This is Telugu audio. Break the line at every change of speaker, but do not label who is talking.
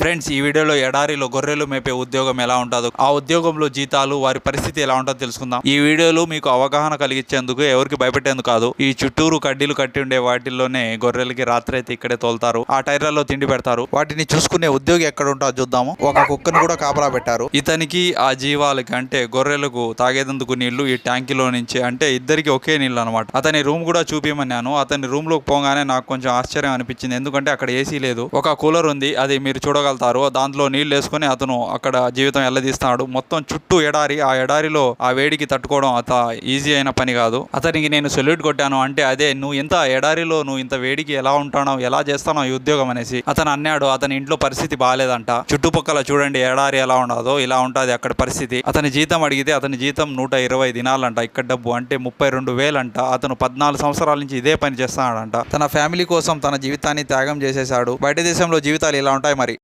ఫ్రెండ్స్ ఈ వీడియోలో ఎడారిలో గొర్రెలు మేపే ఉద్యోగం ఎలా ఉంటుందో ఆ ఉద్యోగంలో జీతాలు వారి పరిస్థితి ఎలా ఉంటుందో తెలుసుకుందాం. ఈ వీడియోలో మీకు అవగాహన కలిగించేందుకు ఎవరికి భయపెట్టేందుకు కాదు ఈ చుట్టూరు కడ్డీలు కట్టి ఉండే వాటిల్లోనే గొర్రెలకి రాత్రి అయితే ఇక్కడే తోలుతారు. ఆ టైర్లలో తిండి పెడతారు. వాటిని చూసుకునే ఉద్యోగి ఎక్కడ ఉంటుందో చూద్దాము. ఒక కుక్కను కూడా కాపలా పెట్టారు. ఇతనికి ఆ జీవాలకి అంటే గొర్రెలకు తాగేందుకు నీళ్ళు ఈ ట్యాంకీలో నుంచి అంటే ఇద్దరికి ఒకే నీళ్ళు అనమాట అతని రూమ్ కూడా చూపించమన్నాను అతని రూమ్లోకి పోగానే నాకు కొంచెం ఆశ్చర్యం అనిపించింది. ఎందుకంటే అక్కడ ఏసీ లేదు. ఒక కూలర్ ఉంది. అది మీరు చూడగ చూడగలుగుతారు దాంట్లో నీళ్ళు వేసుకొని అతను అక్కడ జీవితం ఎల్లదీస్తాడు. మొత్తం చుట్టూ ఎడారి ఆ ఎడారిలో ఆ వేడికి తట్టుకోవడం అత ఈజీ అయిన పని కాదు. అతనికి నేను సెల్యూట్ కొట్టాను అంటే అదే నువ్వు ఇంత ఎడారిలో నువ్వు ఇంత వేడికి ఎలా ఉంటానో ఎలా చేస్తానో ఈ ఉద్యోగం అనేసి అతను అన్నాడు. అతని ఇంట్లో పరిస్థితి బాగాలేదంట. చుట్టుపక్కల చూడండి ఎడారి ఎలా ఉండదో ఇలా ఉంటుంది అక్కడ పరిస్థితి. అతని జీతం అడిగితే అతని జీతం నూట ఇరవై దినాలంట ఇక్కడ డబ్బు అంటే ముప్పై రెండు వేలంట. అతను పద్నాలుగు సంవత్సరాల నుంచి ఇదే పని చేస్తాడంట తన ఫ్యామిలీ కోసం తన జీవితాన్ని త్యాగం చేసేశాడు. బయట దేశంలో జీవితాలు ఇలా ఉంటాయి మరి.